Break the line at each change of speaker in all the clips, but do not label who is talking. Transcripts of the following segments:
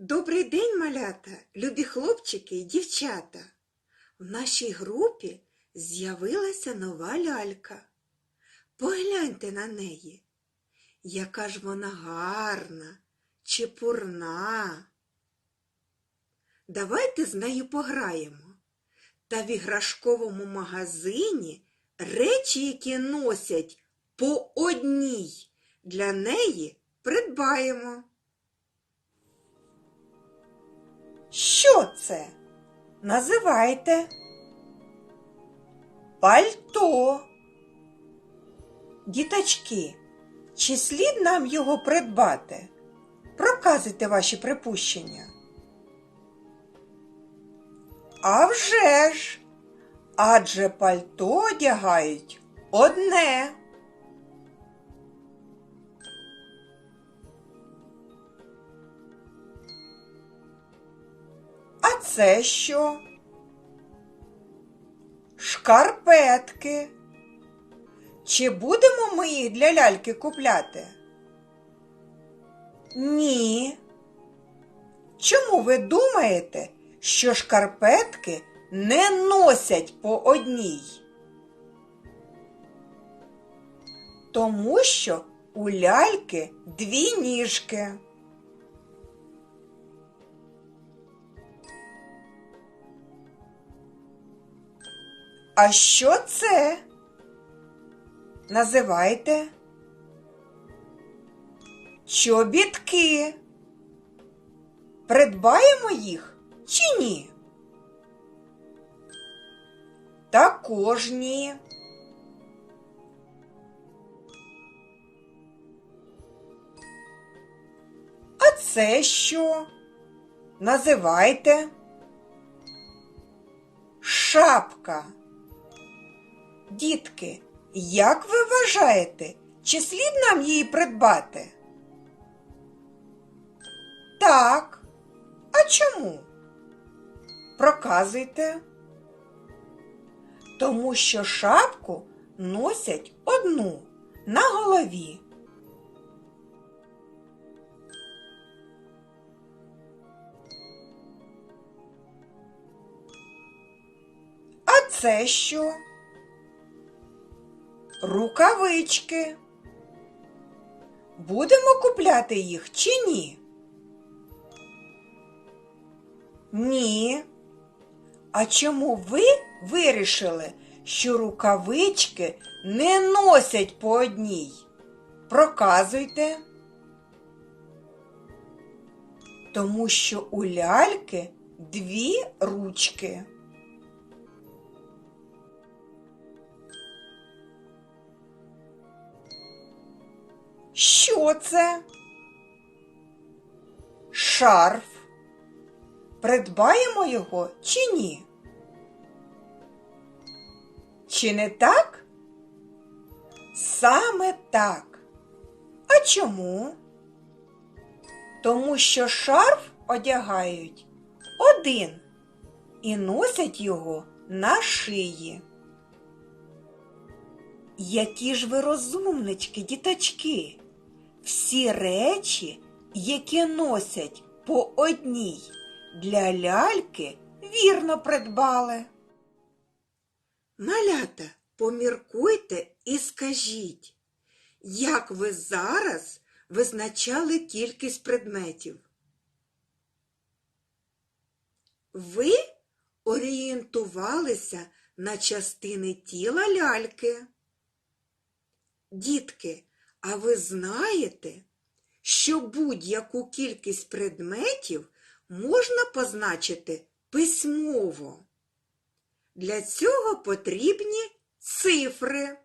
Добрий день, малята, любі хлопчики і дівчата. В нашій групі з'явилася нова лялька. Погляньте на неї. Яка ж вона гарна, чепурна. Давайте з нею пограємо. Та в іграшковому магазині речі, які носять по одній, для неї придбаємо. Що це? Називайте. Пальто. Діточки, чи слід нам його придбати? Проказуйте ваші припущення. А вже ж! Адже пальто одягають одне. Це що? Шкарпетки. Чи будемо ми їх для ляльки купляти? Ні. Чому ви думаєте, що шкарпетки не носять по одній? Тому що у ляльки дві ніжки. А що це? Називайте чобітки. Придбаємо їх чи ні? Також ні. А це що? Називайте шапка. Дітки, як ви вважаєте, чи слід нам її придбати? Так. А чому? Проказуйте. Тому що шапку носять одну на голові. А це що? Рукавички. Будемо купляти їх чи ні? Ні. А чому ви вирішили, що рукавички не носять по одній? Проказуйте. Тому що у ляльки дві ручки. Що це? Шарф. Придбаємо його чи ні? Чи не так? Саме так. А чому? Тому що шарф одягають один і носять його на шиї. Які ж ви розумнички, діточки, всі речі, які носять по одній для ляльки, вірно придбали. Малята, поміркуйте і скажіть, як ви зараз визначали кількість предметів? Ви орієнтувалися на частини тіла ляльки. Дітки, а ви знаєте, що будь-яку кількість предметів можна позначити письмово? Для цього потрібні цифри.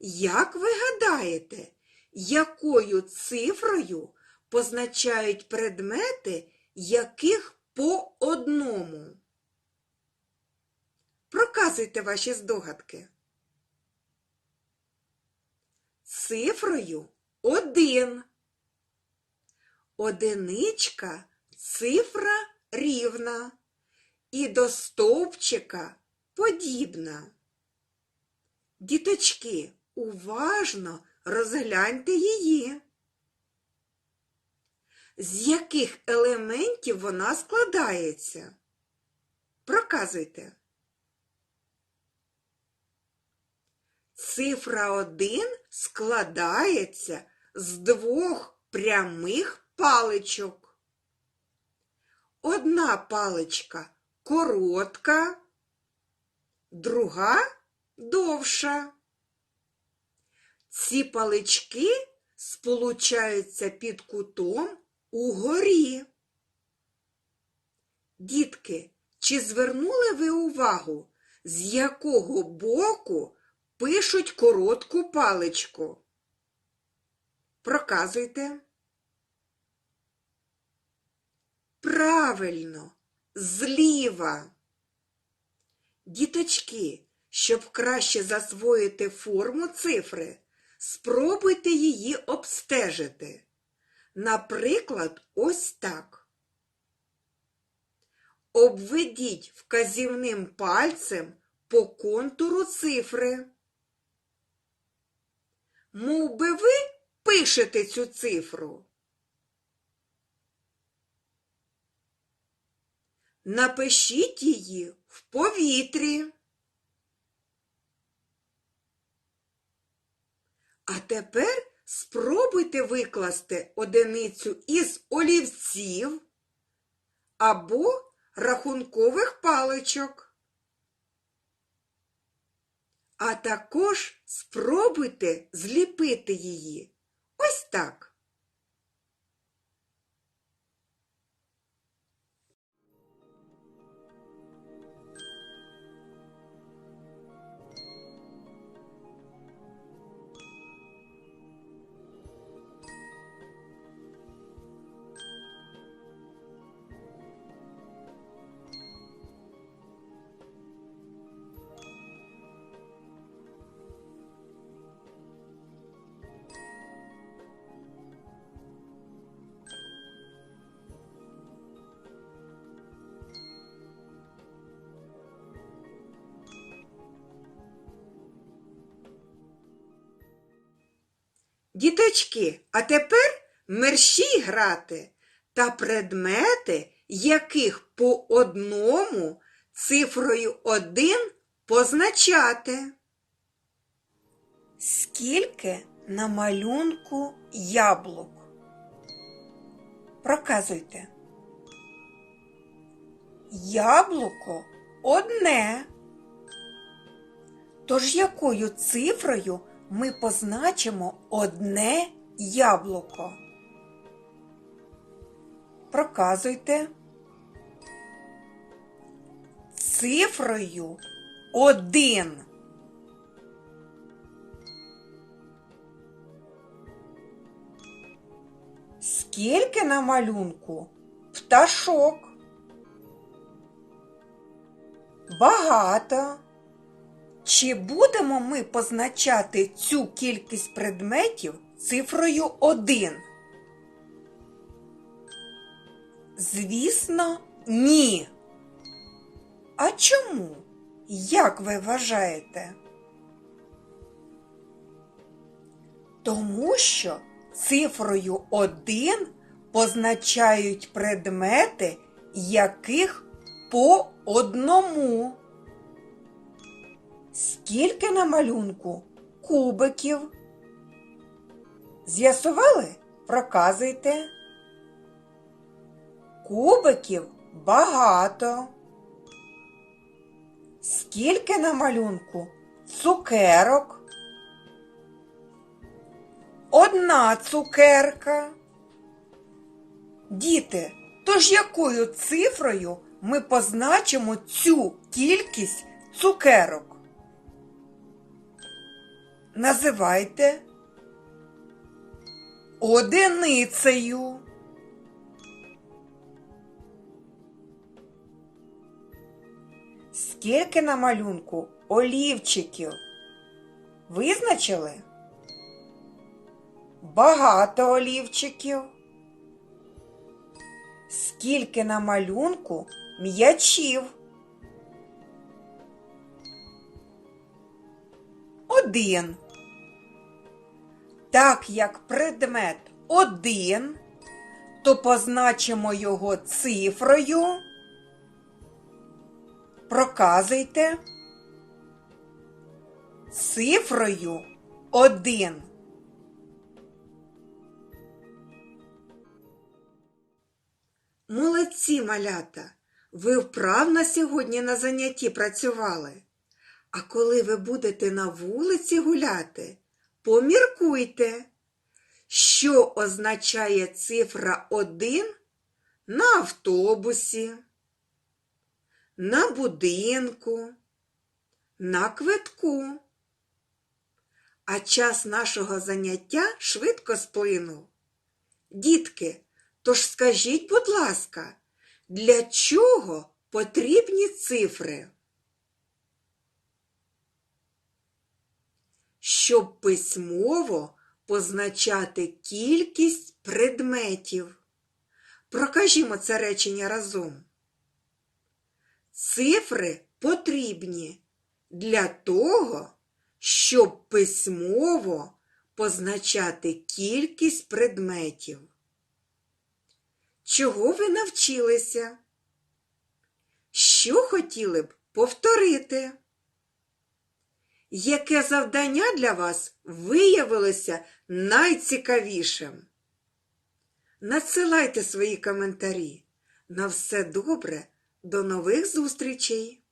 Як ви гадаєте, якою цифрою позначають предмети, яких по одному? Проказуйте ваші здогадки. Цифрою один. Одиничка цифра рівна і до стовпчика подібна. Діточки, уважно розгляньте її. З яких елементів вона складається? Проказуйте. Цифра 1 складається з двох прямих паличок. Одна паличка коротка, друга довша. Ці палички сполучаються під кутом угорі. Дітки, чи звернули ви увагу, з якого боку пишуть коротку паличку? Проказуйте. Правильно, зліва. Діточки, щоб краще засвоїти форму цифри, спробуйте її обстежити. Наприклад, ось так. Обведіть вказівним пальцем по контуру цифри. Мов би ви пишете цю цифру. Напишіть її в повітрі. А тепер спробуйте викласти одиницю із олівців або рахункових паличок. А також спробуйте зліпити її. Ось так. Діточки, а тепер мерщій грати та предмети, яких по одному цифрою один позначати. Скільки на малюнку яблук? Проказуйте. Яблуко одне. Тож якою цифрою ми позначимо одне яблуко? Проказуйте. Цифрою один. Скільки на малюнку пташок? Багато. Чи будемо ми позначати цю кількість предметів цифрою 1? Звісно, ні. А чому? Як ви вважаєте? Тому що цифрою 1 позначають предмети, яких по одному. Скільки на малюнку кубиків? З'ясували? Проказуйте. Кубиків багато. Скільки на малюнку цукерок? Одна цукерка. Діти, тож якою цифрою ми позначимо цю кількість цукерок? Називайте одиницею. Скільки на малюнку олівчиків? Визначили? Багато олівчиків. Скільки на малюнку м'ячів? Один. Так як предмет один, то позначимо його цифрою. Проказуйте. Цифрою 1. Молодці, малята! Ви вправно сьогодні на занятті працювали. А коли ви будете на вулиці гуляти, поміркуйте, що означає цифра 1 на автобусі, на будинку, на квитку. А час нашого заняття швидко сплинув. Дітки, тож скажіть, будь ласка, для чого потрібні цифри? Щоб письмово позначати кількість предметів. Прокажімо це речення разом. Цифри потрібні для того, щоб письмово позначати кількість предметів. Чого ви навчилися? Що хотіли б повторити? Яке завдання для вас виявилося найцікавішим? Надсилайте свої коментарі. На все добре, до нових зустрічей!